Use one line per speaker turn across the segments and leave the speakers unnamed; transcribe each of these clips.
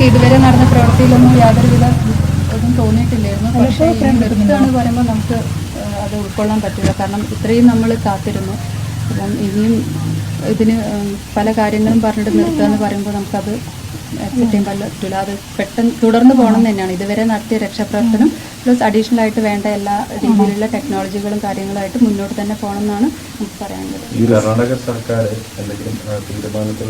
ഞങ്ങൾക്ക് ഇതുവരെ നടന്ന പ്രവൃത്തിയിലൊന്നും യാതൊരുവിധ ഒന്നും തോന്നിയിട്ടില്ലായിരുന്നു. പക്ഷേ ഈ പറയുമ്പോൾ നമുക്ക് അത് ഉൾക്കൊള്ളാൻ പറ്റില്ല. കാരണം ഇത്രയും നമ്മൾ കാത്തിരുന്നു. അപ്പം ഇനിയും ഇതിന് പല കാര്യങ്ങളും പറഞ്ഞിട്ട് നിർത്തുക എന്ന് പറയുമ്പോൾ നമുക്കത് ചെയ്യാൻ പറ്റില്ല അത് പെട്ടെന്ന് തുടർന്ന് പോകണം തന്നെയാണ്. ഇതുവരെ നടത്തിയ രക്ഷാപ്രവർത്തനം പ്ലസ് അഡീഷണൽ ആയിട്ട് വേണ്ട എല്ലാ രീതിയിലുള്ള ടെക്നോളജികളും കാര്യങ്ങളായിട്ട് മുന്നോട്ട് തന്നെ പോകണം എന്നാണ് നമുക്ക് പറയാനുള്ളത്.
ഈ കർണാടക സർക്കാർ എന്തെങ്കിലും തീരുമാനത്തിൽ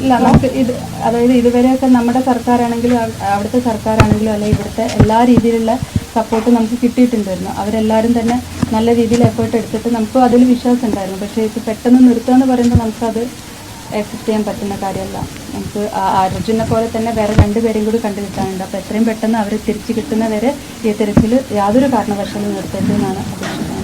ഇല്ല നമുക്ക് ഇത് അതായത് ഇതുവരെയൊക്കെ നമ്മുടെ സർക്കാരാണെങ്കിലും അവ- അവിടുത്തെ സർക്കാരാണെങ്കിലും അല്ലെങ്കിൽ ഇവിടുത്തെ എല്ലാ രീതിയിലുള്ള സപ്പോർട്ട് നമുക്ക് കിട്ടിയിട്ടുണ്ടായിരുന്നു. അവരെല്ലാവരും തന്നെ നല്ല രീതിയിൽ എഫേർട്ട് എടുത്തിട്ട് നമുക്ക് അതിൽ വിശ്വാസം ഉണ്ടായിരുന്നു പക്ഷേ ഇത് പെട്ടെന്ന് നിർത്തുക എന്ന് പറയുമ്പോൾ നമുക്കത് അക്സെപ്റ്റ് ചെയ്യാൻ പറ്റുന്ന കാര്യമല്ല. നമുക്ക് ആ- അർജുനെ പോലെ തന്നെ വേറെ രണ്ടുപേരെയും കൂടി കണ്ടു കിട്ടാനുണ്ട്. അപ്പോൾ എത്രയും പെട്ടെന്ന് അവർ തിരിച്ചു കിട്ടുന്നവരെ ഈ തിരച്ചിൽ യാതൊരു കാരണവശാലും നിർത്തരുത് എന്നാണ് അപേക്ഷിക്കുന്നത്.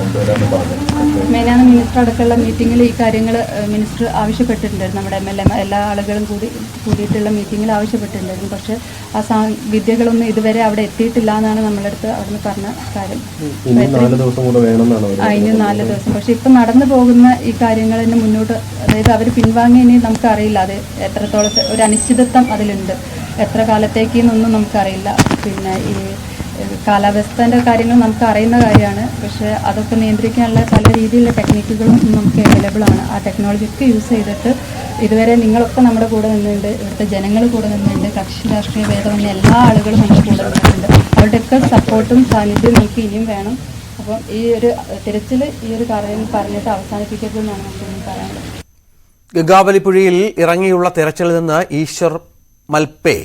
അടക്കമുള്ള
മെയിനാണ് മിനിസ്റ്റർ അടക്കമുള്ള മീറ്റിങ്ങിൽ ഈ കാര്യങ്ങൾ മിനിസ്റ്റർ ആവശ്യപ്പെട്ടിട്ടുണ്ടായിരുന്നു. നമ്മുടെ എം എൽ എ എല്ലാ ആളുകളും കൂടി കൂടിയിട്ടുള്ള മീറ്റിങ്ങിൽ ആവശ്യപ്പെട്ടിട്ടുണ്ടായിരുന്നു. പക്ഷേ ആ സാ വിദ്യകളൊന്നും ഇതുവരെ അവിടെ എത്തിയിട്ടില്ല എന്നാണ് നമ്മളടുത്ത് അവിടുന്ന് പറഞ്ഞ കാര്യം. ആ ഇനി നാല് ദിവസം. പക്ഷെ ഇപ്പം നടന്നു പോകുന്ന ഈ കാര്യങ്ങൾ തന്നെ മുന്നോട്ട് അതായത് അവർ പിൻവാങ്ങി ഇനി നമുക്കറിയില്ല. അത് എത്രത്തോളം ഒരു അനിശ്ചിതത്വം അതിലുണ്ട്. എത്ര കാലത്തേക്ക് എന്നൊന്നും നമുക്കറിയില്ല. പിന്നെ ഈ കാലാവസ്ഥേന്റെ കാര്യങ്ങൾ നമുക്ക് അറിയുന്ന കാര്യമാണ്. പക്ഷേ അതൊക്കെ നിയന്ത്രിക്കാനുള്ള പല രീതിയിലുള്ള ടെക്നിക്കുകളും നമുക്ക് അവൈലബിൾ ആണ്. ആ ടെക്നോളജി ഒക്കെ യൂസ് ചെയ്തിട്ട് ഇതുവരെ നിങ്ങളൊക്കെ നമ്മുടെ കൂടെ നിന്നുണ്ട് ഇവിടുത്തെ ജനങ്ങൾ കൂടെ നിന്നുണ്ട് കക്ഷി രാഷ്ട്രീയ ഭേദമെന്ന എല്ലാ ആളുകളും നമ്മുടെ കൂടെ നിന്നിട്ടുണ്ട്. അവരുടെയൊക്കെ സപ്പോർട്ടും സാന്നിധ്യവും നമുക്ക് ഇനിയും വേണം. അപ്പം ഈ ഒരു തിരച്ചിൽ ഈ ഒരു കാര്യം പറഞ്ഞിട്ട് അവസാനിപ്പിക്കരുതെന്നാണ് നമുക്ക് പറയാനുള്ളത്.
ഗംഗാവലിപ്പുഴയിൽ ഇറങ്ങിയുള്ള തിരച്ചിൽ നിന്ന് ഈശ്വർ മൽപേ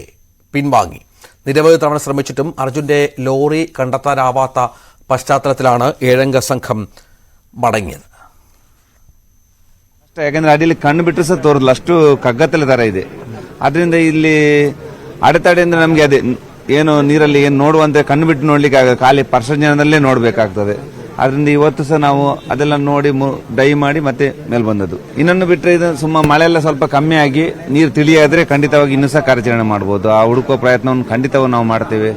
പിൻവാങ്ങി. നിരവധി തവണ ശ്രമിച്ചിട്ടും അർജുന്റെ ലോറി കണ്ടെത്താനാവാത്ത പശ്ചാത്തലത്തിലാണ് ഏഴംഗ സംഘം മടങ്ങിയത്
ಅಷ್ಟೇ, ಯಾಕಂದ್ರೆ ಅದಿಲ್ಲಿ ಕಣ್ಣು ಬಿಟ್ಟರೆ ಸಹ ತೋರಲ್ಲ ಅಷ್ಟು ಕಗ್ಗತ್ತಲ ತರ ಇದೆ ಅದರಿಂದ ಇಲ್ಲಿ ಅಡೆತಡೆ ಅಂದ್ರೆ ನಮ್ಗೆ ಅದೇ ಏನು ನೀರಲ್ಲಿ ಏನು ನೋಡುವಂತೆ ಕಣ್ಣು ಬಿಟ್ಟು ನೋಡ್ಲಿಕ್ಕೆ ಆಗಲ್ಲ ಖಾಲಿ ಪರ್ಸಂಜನದಲ್ಲೇ ನೋಡ್ಬೇಕಾಗ್ತದೆ ಅದರಿಂದ ಇವತ್ತು ಸಹ ನಾವು ಅದೆಲ್ಲ ನೋಡಿ ಡೈ ಮಾಡಿ ಮತ್ತೆ ಮೇಲ್ ಬಂದದ್ದು ಇನ್ನೊಂದು ಬಿಟ್ಟರೆ ಇದು ಸುಮ್ಮ ಮಳೆ ಎಲ್ಲ ಸ್ವಲ್ಪ ಕಮ್ಮಿ ಆಗಿ ನೀರು ತಿಳಿಯಾದ್ರೆ ಖಂಡಿತವಾಗಿ ಇನ್ನೂ ಸಹ ಕಾರ್ಯಾಚರಣೆ ಮಾಡಬಹುದು ಆ ಹುಡುಕುವ ಪ್ರಯತ್ನವನ್ನು ಖಂಡಿತವಾಗಿ ನಾವು ಮಾಡ್ತೇವೆ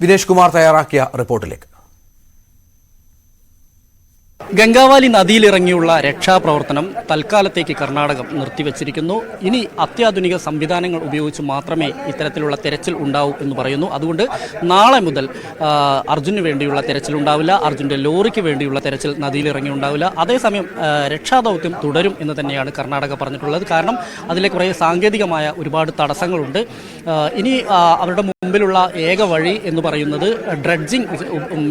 വിനേഷ് കുമാർ തയ്യാറാക്കിയ റിപ്പോർട്ടിലേക്ക്
ഗംഗാവാലി നദിയിലിറങ്ങിയുള്ള രക്ഷാപ്രവർത്തനം തൽക്കാലത്തേക്ക് കർണാടകം നിർത്തിവച്ചിരിക്കുന്നു. ഇനി അത്യാധുനിക സംവിധാനങ്ങൾ ഉപയോഗിച്ച് മാത്രമേ ഇത്തരത്തിലുള്ള തെരച്ചിൽ ഉണ്ടാവൂ എന്ന് പറയുന്നു. അതുകൊണ്ട് നാളെ മുതൽ അർജുന് വേണ്ടിയുള്ള തെരച്ചിൽ ഉണ്ടാവില്ല. അർജുന്റെ ലോറിക്ക് വേണ്ടിയുള്ള തെരച്ചിൽ നദിയിലിറങ്ങി ഉണ്ടാവില്ല. അതേസമയം രക്ഷാദൗത്യം തുടരും എന്ന് തന്നെയാണ് കർണാടക പറഞ്ഞിട്ടുള്ളത്. കാരണം അതിലെ കുറേ സാങ്കേതികമായ ഒരുപാട് തടസ്സങ്ങളുണ്ട്. ഇനി അവരുടെ മുമ്പിലുള്ള ഏക വഴി എന്ന് പറയുന്നത് ഡ്രഡ്ജിങ്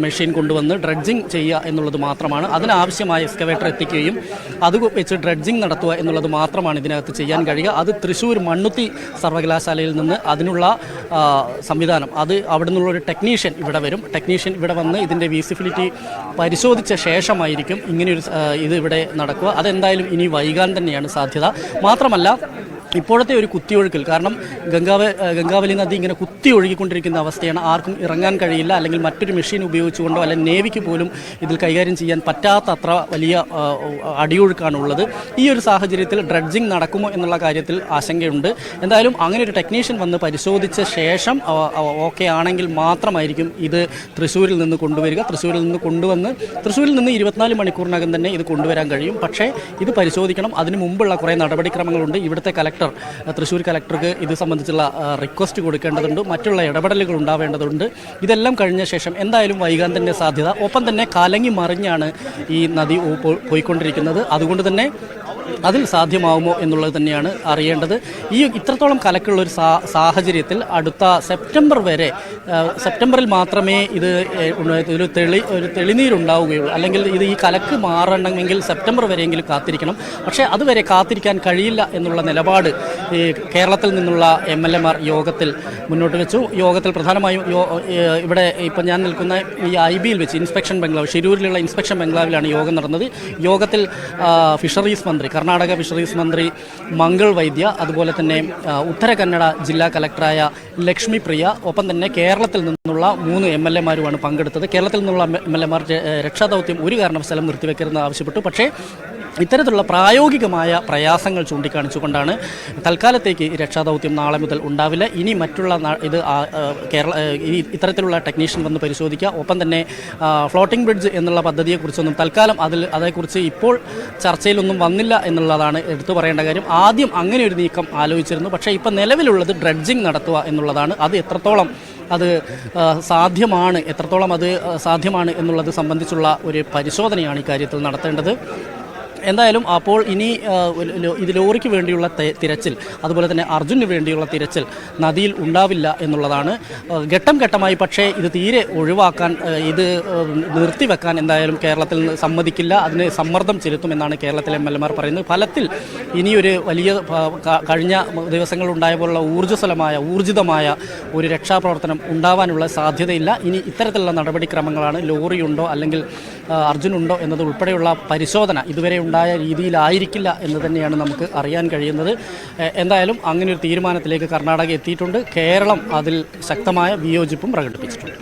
മെഷീൻ കൊണ്ടുവന്ന് ഡ്രഡ്ജിങ് ചെയ്യുക എന്നുള്ളത് മാത്രമാണ്. അതിനാവശ്യമായ എക്സ്കവേറ്റർ എത്തിക്കുകയും അത് വെച്ച് ഡ്രഡ്ജിങ് നടത്തുക എന്നുള്ളത് മാത്രമാണ് ഇതിനകത്ത് ചെയ്യാൻ കഴിയുക. അത് തൃശ്ശൂർ മണ്ണുത്തി സർവകലാശാലയിൽ നിന്ന് അതിനുള്ള സംവിധാനം. അത് അവിടെ നിന്നുള്ള ഒരു ടെക്നീഷ്യൻ ഇവിടെ വരും. ടെക്നീഷ്യൻ ഇവിടെ വന്ന് ഇതിന്റെ വിസിബിലിറ്റി പരിശോധിച്ച ശേഷമായിരിക്കും ഇങ്ങനെയൊരു ഇത് ഇവിടെ നടക്കുക. അതെന്തായാലും ഇനി വൈകാൻ തന്നെയാണ് സാധ്യത. മാത്രമല്ല ഇപ്പോഴത്തെ ഒരു കുത്തിയൊഴുക്കിൽ കാരണം ഗംഗാവ ഗംഗാവലി നദി ഇങ്ങനെ കുത്തി ഒഴുകിക്കൊണ്ടിരിക്കുന്ന അവസ്ഥയാണ്. ആർക്കും ഇറങ്ങാൻ കഴിയില്ല അല്ലെങ്കിൽ മറ്റൊരു മെഷീൻ ഉപയോഗിച്ചുകൊണ്ടോ അല്ലെങ്കിൽ നേവിക്ക് പോലും ഇതിൽ കൈകാര്യം ചെയ്യാൻ പറ്റാത്ത അത്ര വലിയ അടിയൊഴുക്കാണ് ഉള്ളത് ഈ ഒരു സാഹചര്യത്തിൽ ഡ്രഡ്ജിങ് നടക്കുമോ എന്നുള്ള കാര്യത്തിൽ ആശങ്കയുണ്ട്. എന്തായാലും അങ്ങനെ ഒരു ടെക്നീഷ്യൻ വന്ന് പരിശോധിച്ച ശേഷം ഓക്കെ ആണെങ്കിൽ മാത്രമായിരിക്കും ഇത് തൃശ്ശൂരിൽ നിന്ന് കൊണ്ടുവരിക. തൃശ്ശൂരിൽ നിന്ന് കൊണ്ടുവന്ന് തൃശ്ശൂരിൽ നിന്ന് ഇരുപത്തിനാല് മണിക്കൂറിനകം തന്നെ ഇത് കൊണ്ടുവരാൻ കഴിയും. പക്ഷേ ഇത് പരിശോധിക്കണം. അതിന് മുമ്പുള്ള കുറേ നടപടിക്രമങ്ങളുണ്ട്. ഇവിടുത്തെ കലക്ടർ അഹ് തൃശ്ശൂർ കളക്ടർക്ക് ഇത് സംബന്ധിച്ചുള്ള റിക്വസ്റ്റ് കൊടുക്കേണ്ടതുണ്ട്. മറ്റുള്ള ഇടപെടലുകൾ ഉണ്ടാവേണ്ടതുണ്ട്. ഇതെല്ലാം കഴിഞ്ഞ ശേഷം എന്തായാലും വൈകാൻ തന്നെ സാധ്യത. ഒപ്പം തന്നെ കലങ്ങി മറിഞ്ഞാണ് ഈ നദി പോയിക്കൊണ്ടിരിക്കുന്നത്. അതുകൊണ്ട് തന്നെ അതിൽ സാധ്യമാവുമോ എന്നുള്ളത് തന്നെയാണ് അറിയേണ്ടത്. ഈ ഇത്രത്തോളം കലക്കുള്ള ഒരു സാഹചര്യത്തിൽ അടുത്ത സെപ്റ്റംബർ വരെ സെപ്റ്റംബറിൽ മാത്രമേ ഇത് ഒരു തെളി ഒരു തെളിനീരുണ്ടാവുകയുള്ളൂ. അല്ലെങ്കിൽ ഇത് ഈ കലക്ക് മാറണമെങ്കിൽ സെപ്റ്റംബർ വരെയെങ്കിലും കാത്തിരിക്കണം. പക്ഷേ അതുവരെ കാത്തിരിക്കാൻ കഴിയില്ല എന്നുള്ള നിലപാട് ഈ കേരളത്തിൽ നിന്നുള്ള എം എൽ യോഗത്തിൽ മുന്നോട്ട് വെച്ചു. യോഗത്തിൽ പ്രധാനമായും ഇവിടെ ഇപ്പം ഞാൻ നിൽക്കുന്ന ഈ ഐ ബിയിൽ വെച്ച് ഇൻസ്പെക്ഷൻ ബംഗ്ലാവ് ഷിരൂരിലുള്ള ഇൻസ്പെക്ഷൻ ബംഗ്ലാവിലാണ് യോഗം നടന്നത്. യോഗത്തിൽ ഫിഷറീസ് മന്ത്രി കർണാടക ഫിഷറീസ് മന്ത്രി മംഗൾ വൈദ്യ അതുപോലെ തന്നെ ഉത്തര കന്നഡ ജില്ലാ കലക്ടറായ ലക്ഷ്മി പ്രിയ ഒപ്പം തന്നെ കേരളത്തിൽ നിന്നുള്ള മൂന്ന് എം എൽ എമാരുമാണ് പങ്കെടുത്തത്. കേരളത്തിൽ നിന്നുള്ള എം എൽ എമാർ രക്ഷാദൗത്യം ഒരു കാരണവശാലും നിർത്തിവെക്കരുതെന്ന് ആവശ്യപ്പെട്ടു. പക്ഷേ ഇത്തരത്തിലുള്ള പ്രായോഗികമായ പ്രയാസങ്ങൾ ചൂണ്ടിക്കാണിച്ചുകൊണ്ടാണ് തൽക്കാലത്തേക്ക് രക്ഷാദൗത്യം നാളെ മുതൽ ഉണ്ടാവില്ല. ഇനി മറ്റുള്ള ഇത് കേരള ഇത്തരത്തിലുള്ള ടെക്നീഷ്യൻ വന്ന് പരിശോധിക്കുക. ഒപ്പം തന്നെ ഫ്ലോട്ടിംഗ് ബ്രിഡ്ജ് എന്നുള്ള പദ്ധതിയെക്കുറിച്ചൊന്നും തൽക്കാലം അതിൽ അതേക്കുറിച്ച് ഇപ്പോൾ ചർച്ചയിലൊന്നും വന്നില്ല എന്നുള്ളതാണ് എടുത്തു പറയേണ്ട കാര്യം. ആദ്യം അങ്ങനെ ഒരു നീക്കം ആലോചിച്ചിരുന്നു. പക്ഷേ ഇപ്പം നിലവിലുള്ളത് ഡ്രഡ്ജിങ് നടത്തുക എന്നുള്ളതാണ്. അത് എത്രത്തോളം അത് സാധ്യമാണ് എത്രത്തോളം അത് സാധ്യമാണ് എന്നുള്ളത് സംബന്ധിച്ചുള്ള ഒരു പരിശോധനയാണ് ഇക്കാര്യത്തിൽ കാര്യത്തിൽ നടത്തേണ്ടത്. എന്തായാലും അപ്പോൾ ഇനി ഇത് ലോറിക്ക് വേണ്ടിയുള്ള തിരച്ചിൽ അതുപോലെ തന്നെ അർജുന് വേണ്ടിയുള്ള തിരച്ചിൽ നദിയിൽ ഉണ്ടാവില്ല എന്നുള്ളതാണ്. ഘട്ടം ഘട്ടമായി പക്ഷേ ഇത് തീരെ ഒഴിവാക്കാൻ ഇത് നിർത്തിവെക്കാൻ എന്തായാലും കേരളത്തിൽ സമ്മതിക്കില്ല. അതിന് സമ്മർദ്ദം ചെലുത്തുമെന്നാണ് കേരളത്തിലെ എം എൽ എമാർ പറയുന്നത്. ഫലത്തിൽ ഇനിയൊരു വലിയ കഴിഞ്ഞ ദിവസങ്ങളുണ്ടായ പോലുള്ള ഊർജസ്വലമായ ഊർജിതമായ ഒരു രക്ഷാപ്രവർത്തനം ഉണ്ടാവാനുള്ള സാധ്യതയില്ല. ഇനി ഇത്തരത്തിലുള്ള നടപടിക്രമങ്ങളാണ് ലോറിയുണ്ടോ അല്ലെങ്കിൽ അർജുനുണ്ടോ എന്നത് ഉൾപ്പെടെയുള്ള പരിശോധന ഇതുവരെ ഉണ്ടായ രീതിയിലായിരിക്കില്ല എന്ന് തന്നെയാണ് നമുക്ക് അറിയാൻ കഴിയുന്നത്. എന്തായാലും അങ്ങനെ ഒരു തീരുമാനത്തിലേക്ക് കർണാടക എത്തിയിട്ടുണ്ട്. കേരളം അതിൽ ശക്തമായ വിയോജിപ്പും പ്രകടിപ്പിച്ചിട്ടുണ്ട്.